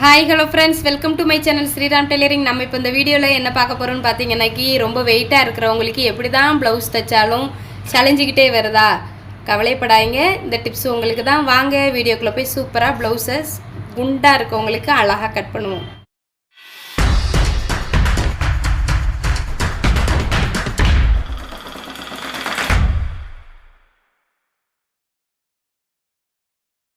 Hi hello friends welcome to my channel Sriram tailoring நம்ம இப்போ இந்த வீடியோவில் என்ன பார்க்க போகிறோம்னு பார்த்தீங்கன்னாக்கி ரொம்ப வெயிட்டாக இருக்கிறவங்களுக்கு எப்படி தான் ப்ளவுஸ் தைச்சாலும் சளைஞ்சிக்கிட்டே வருதா? கவலைப்படாதீங்க. இந்த டிப்ஸ் உங்களுக்கு தான். வாங்க வீடியோக்குள்ளே போய் சூப்பராக ப்ளவுஸஸ் குண்டாக இருக்கவங்களுக்கு அழகாக கட் பண்ணுவோம்.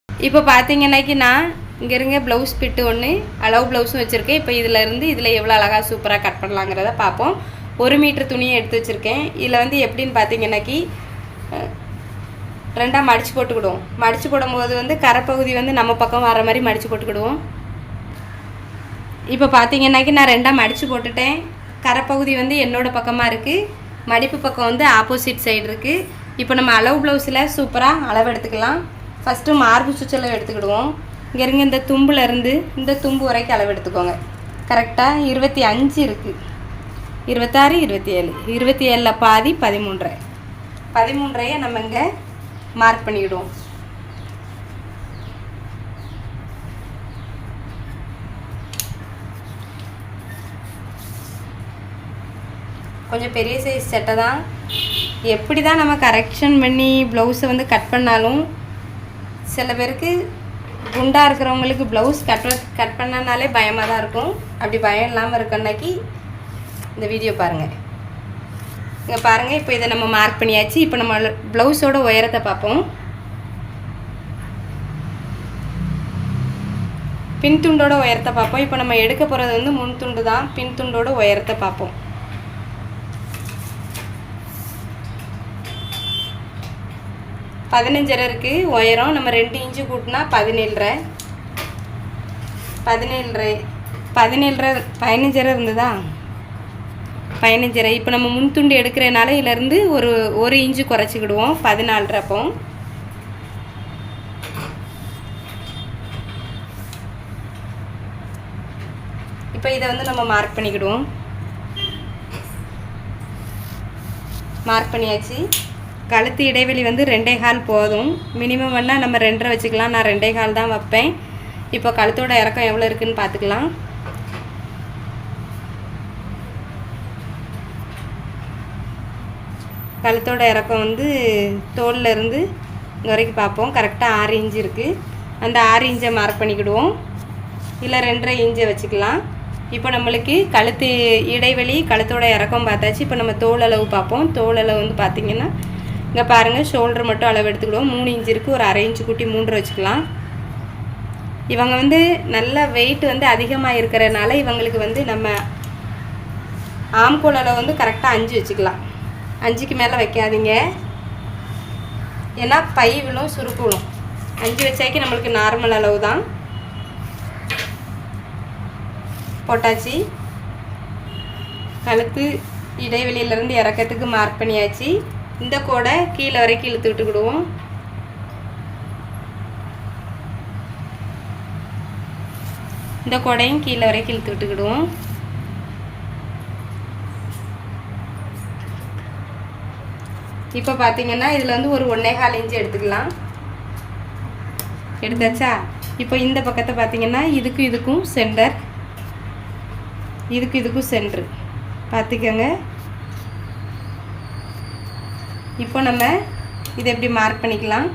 இப்போ பார்த்தீங்கன்னாக்கி நான் இங்கே இருங்க ப்ளவுஸ் பிட்டு ஒன்று அளவு ப்ளவுஸும் வச்சுருக்கேன். இப்போ இதில் இருந்து இதில் எவ்வளோ அழகாக சூப்பராக கட் பண்ணலாங்கிறத பார்ப்போம். ஒரு மீட்ரு துணியை எடுத்து வச்சுருக்கேன். இதில் வந்து எப்படின்னு பார்த்தீங்கன்னாக்கி ரெண்டாக மடித்து போட்டுக்கிடுவோம். மடித்து போடும்போது வந்து கரைப்பகுதி வந்து நம்ம பக்கம் வர மாதிரி மடித்து போட்டுக்கிடுவோம். இப்போ பார்த்தீங்கன்னாக்கி நான் ரெண்டாக மடித்து போட்டுட்டேன். கரைப்பகுதி வந்து என்னோடய பக்கமாக இருக்குது மடிப்பு பக்கம் வந்து ஆப்போசிட் சைடு இருக்குது இப்போ நம்ம அளவு ப்ளவுஸில் சூப்பராக அளவு எடுத்துக்கலாம். ஃபஸ்ட்டு மார்பு சுற்றளவு எடுத்துக்கிடுவோம். இங்கே இருங்க இந்த தும்புல இருந்து இந்த தும்பு வரைக்கும் அளவு எடுத்துக்கோங்க. கரெக்டாக இருபத்தி அஞ்சு இருக்குது இருபத்தாறு இருபத்தி ஏழு இருபத்தி ஏழில் பாதி பதிமூன்றரை. பதிமூன்றையை நம்ம இங்கே மார்க் பண்ணிவிடுவோம் கொஞ்சம் பெரிய சைஸ் சட்டை தான். எப்படி தான் நம்ம கரெக்ஷன் பண்ணி ப்ளவுஸை வந்து கட் பண்ணாலும் சில பேருக்கு குண்டாக இருக்கிறவங்களுக்கு ப்ளவுஸ் கட் கட் பண்ணனாலே பயமாக தான் இருக்கும். அப்படி பயம் இல்லாமல் இருக்கன்னாக்கி இந்த வீடியோ பாருங்கள் இங்கே பாருங்கள் இப்போ இதை நம்ம மார்க் பண்ணியாச்சு. இப்போ நம்ம ப்ளவுஸோட உயரத்தை பார்ப்போம். பின் துண்டோட உயரத்தை பார்ப்போம். இப்போ நம்ம எடுக்க போகிறது வந்து முன் துண்டு தான் பின் துண்டோட உயரத்தை பார்ப்போம். பதினஞ்சரை இருக்குது உயரம் நம்ம ரெண்டு இன்ச்சு கூட்டினா பதினேழரை. பதினேழரை. பதினேழரை பதினஞ்சரை இருந்ததா? பதினஞ்சரை. இப்போ நம்ம முன் துண்டு எடுக்கிறனால இதிலேருந்து ஒரு ஒரு இன்ச்சு குறைச்சிக்கிடுவோம். பதினாலரை அப்போ. இப்போ இதை வந்து நம்ம மார்க் பண்ணிக்கிடுவோம். மார்க் பண்ணியாச்சு. கழுத்து இடைவெளி வந்து ரெண்டே கால் போதும். மினிமம் வேணால் நம்ம ரெண்டரை வச்சுக்கலாம். நான் ரெண்டே கால் தான் வைப்பேன். இப்போ கழுத்தோட இறக்கம் எவ்வளோ இருக்குதுன்னு பார்த்துக்கலாம். கழுத்தோட இறக்கம் வந்து தோல்ல இருந்து இங்கே வரைக்கும் பார்ப்போம். கரெக்டாக ஆறு இன்ச்சு இருக்குது அந்த ஆறு இன்ச்சை மார்க் பண்ணிக்கிடுவோம். இல்லை ரெண்டரை இன்ச்சை வச்சுக்கலாம். இப்போ நம்மளுக்கு கழுத்து இடைவெளி கழுத்தோட இறக்கம் பார்த்தாச்சு. இப்போ நம்ம தோல் அளவு பார்ப்போம். தோல் அளவு வந்து பார்த்திங்கன்னா இங்கே பாருங்கள் ஷோல்டர் மட்டும் அளவு எடுத்துக்கிடுவோம் மூணு இன்ச்சு இருக்குது ஒரு அரை இன்ச்சு கூட்டி மூன்று வச்சுக்கலாம். இவங்க வந்து நல்ல வெயிட் வந்து அதிகமாக இருக்கிறனால இவங்களுக்கு வந்து நம்ம ஆம்கோல் அளவு வந்து கரெக்டாக அஞ்சு வச்சுக்கலாம். அஞ்சுக்கு மேலே வைக்காதீங்க. ஏன்னா பை விழும் சுருக்கு விழும். அஞ்சு வச்சாக்கி நம்மளுக்கு நார்மல் அளவு தான் போட்டாச்சு. கழுத்து இடைவெளியிலேருந்து இறக்கத்துக்கு மார்க் பண்ணியாச்சு. இந்த கோடை கீழே வரைக்கும் இழுத்து விட்டுக்கிடுவோம். இந்த கோடையும் கீழே வரைக்கும் இழுத்து விட்டுக்கிடுவோம். இப்போ பார்த்தீங்கன்னா இதில் வந்து ஒரு ஒன்றே கால் இன்ச்சு எடுத்துக்கலாம். எடுத்தாச்சா? இப்போ இந்த பக்கத்தை பார்த்தீங்கன்னா இதுக்கும் இதுக்கும் சென்டர். இதுக்கு இதுக்கும் சென்ட்ரு. பார்த்துக்கோங்க. இப்போ நம்ம இதை எப்படி மார்க் பண்ணிக்கலாம்?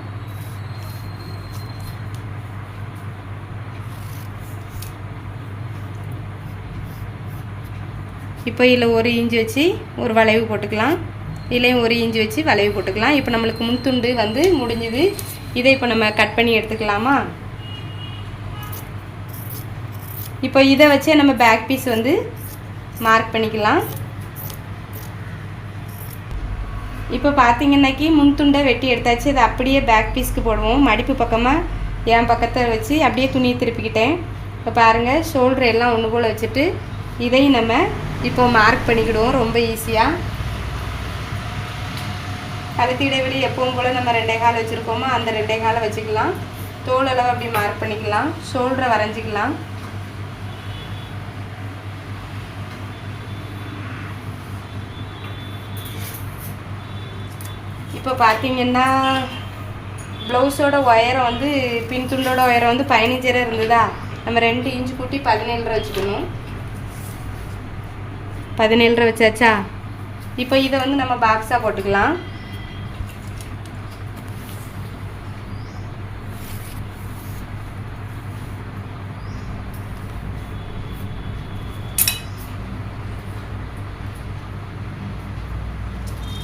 இப்போ இதில் ஒரு இஞ்சி வச்சு ஒரு வளைவு போட்டுக்கலாம். இதுலேயும் ஒரு இஞ்சி வச்சு வளைவு போட்டுக்கலாம். இப்போ நம்மளுக்கு முன்துண்டு வந்து முடிஞ்சுது. இதை இப்போ நம்ம கட் பண்ணி எடுத்துக்கலாமா? இப்போ இதை வச்சே நம்ம பேக் பீஸ் வந்து மார்க் பண்ணிக்கலாம். இப்போ பார்த்தீங்கன்னாக்கி முன் துண்டை வெட்டி எடுத்தாச்சு. இதை அப்படியே பேக் பீஸ்க்கு போடுவோம். மடிப்பு பக்கமாக என் பக்கத்தை வச்சு அப்படியே துணியை திருப்பிக்கிட்டேன். இப்போ பாருங்கள் ஷோல்டர் எல்லாம் ஒன்று போல் வச்சுட்டு இதையும் நம்ம இப்போ மார்க் பண்ணிக்கிடுவோம். ரொம்ப ஈஸியாக கழுத்து இடைவெளி எப்பவும் போல் நம்ம ரெண்டே கால் வச்சுருக்கோமோ? அந்த ரெண்டே காலை வச்சுக்கலாம். தோல் அளவு அப்படி மார்க் பண்ணிக்கலாம். ஷோல்டரை வரைஞ்சிக்கலாம். இப்போ பார்த்தீங்கன்னா ப்ளவுஸோட ஒயரம் வந்து பின் துண்டோட உயரம் வந்து பதினஞ்சரை இருந்ததா? நம்ம ரெண்டு இன்ச்சு கூட்டி பதினேழரை வச்சுக்கணும். பதினேழரை வச்சாச்சா? இப்போ இதை வந்து நம்ம பாக்ஸாக போட்டுக்கலாம்.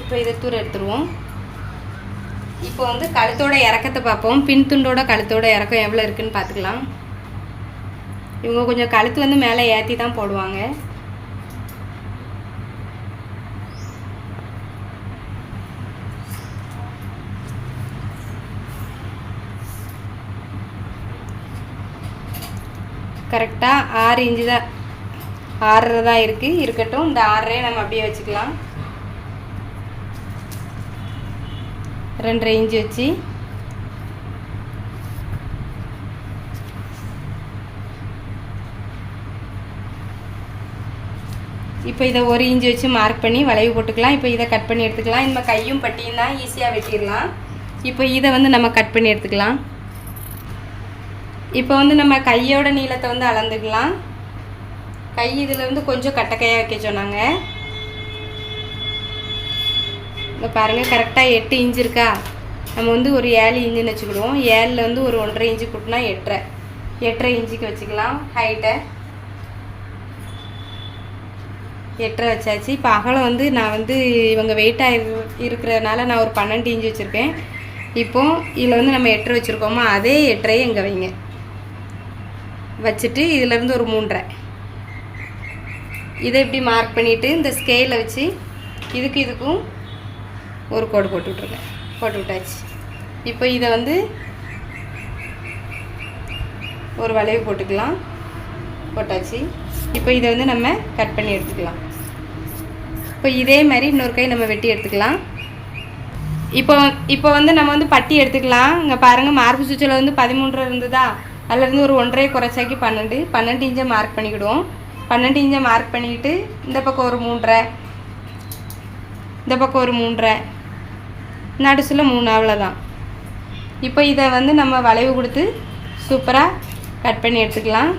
இப்போ இதை தூர் எடுத்துருவோம். இப்போ வந்து கழுத்தோட இறக்கத்தை பார்ப்போம். பின் துண்டோட கழுத்தோட இறக்கம் எவ்வளோ இருக்குதுன்னு பார்த்துக்கலாம். இவங்க கொஞ்சம் கழுத்து வந்து மேலே ஏற்றி தான் போடுவாங்க. கரெக்டாக ஆறு இன்ச்சு தான் ஆறரை தான் இருக்குது இருக்கட்டும் இந்த ஆறரையை நம்ம அப்படியே வச்சுக்கலாம். ரெண்டரை இஞ்சி வச்சு. இப்போ இதை ஒரு இஞ்சி வச்சு மார்க் பண்ணி வளைவு போட்டுக்கலாம். இப்போ இதை கட் பண்ணி எடுத்துக்கலாம். நம்ம கையும் பட்டியும் தான் ஈஸியாக வெட்டிடலாம். இப்போ இதை வந்து நம்ம கட் பண்ணி எடுத்துக்கலாம். இப்போ வந்து நம்ம கையோட நீளத்தை வந்து அளந்துக்கலாம். கை இதில் இருந்து கொஞ்சம் கட்டக்கையாக வைக்க சொன்னாங்க. இங்கே பாருங்கள் கரெக்டாக எட்டு இன்ச்சு இருக்கா? நம்ம வந்து ஒரு ஏழு இன்ச்சுன்னு வச்சுக்கிடுவோம். ஏழில் வந்து ஒரு ஒன்றரை இன்ச்சு கூட்டினா எட்டரை. எட்டரை இன்ச்சுக்கு வச்சுக்கலாம். ஹைட்டை எட்டரை வச்சாச்சு. இப்போ அகலம் வந்து நான் வந்து இவங்க வெயிட்டாக இரு இருக்கிறதுனால நான் ஒரு பன்னெண்டு இன்ச்சு வச்சுருக்கேன். இப்போ இதில் வந்து நம்ம எட்டரை வச்சுருக்கோமோ அதே எட்டரையே இங்கே வைங்க. வச்சுட்டு இதிலேருந்து ஒரு மூன்றரை. இதை இப்படி மார்க் பண்ணிவிட்டு இந்த ஸ்கேலை வச்சு இதுக்கு இதுக்கும் ஒரு கோடு போட்டு விட்ருங்க போட்டு விட்டாச்சு இப்போ இதை வந்து ஒரு வளைவு போட்டுக்கலாம். போட்டாச்சு. இப்போ இதை வந்து நம்ம கட் பண்ணி எடுத்துக்கலாம். இப்போ இதே மாதிரி இன்னொரு கை நம்ம வெட்டி எடுத்துக்கலாம். இப்போ இப்போ வந்து நம்ம வந்து பட்டி எடுத்துக்கலாம். இங்கே பாருங்கள் மார்க் சுவிட்சில் வந்து பதிமூன்று இருந்ததா? அதுலேருந்து ஒரு ஒன்றரை குறைச்சாக்கி பன்னெண்டு பன்னெண்டு இன்ச்சை மார்க் பண்ணிக்கிடுவோம். பன்னெண்டு இன்ச்சை மார்க் பண்ணிக்கிட்டு இந்த பக்கம் ஒரு மூன்றரை இந்த பக்கம் ஒரு மூன்றரை நடுசில் மூணு அவ்வளோதான் இப்போ இதை வந்து நம்ம வளைவு கொடுத்து சூப்பராக கட் பண்ணி எடுத்துக்கலாம்.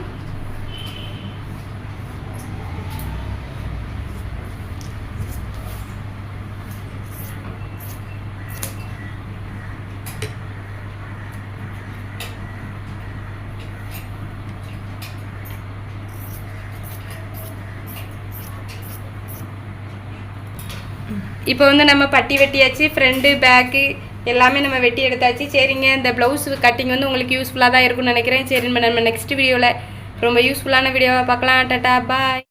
இப்போ வந்து நம்ம பட்டி வெட்டியாச்சு ஃப்ரண்ட்டு பேக்கு எல்லாமே நம்ம வெட்டி எடுத்தாச்சு. சரிங்க இந்த ப்ளவுஸ் கட்டிங் வந்து உங்களுக்கு யூஸ்ஃபுல்லாக தான் இருக்கும்னு நினைக்கிறேன். சரி நம்ம நம்ம நெக்ஸ்ட் வீடியோவில் ரொம்ப யூஸ்ஃபுல்லான வீடியோவை பார்க்கலாம். டாட்டா பாய்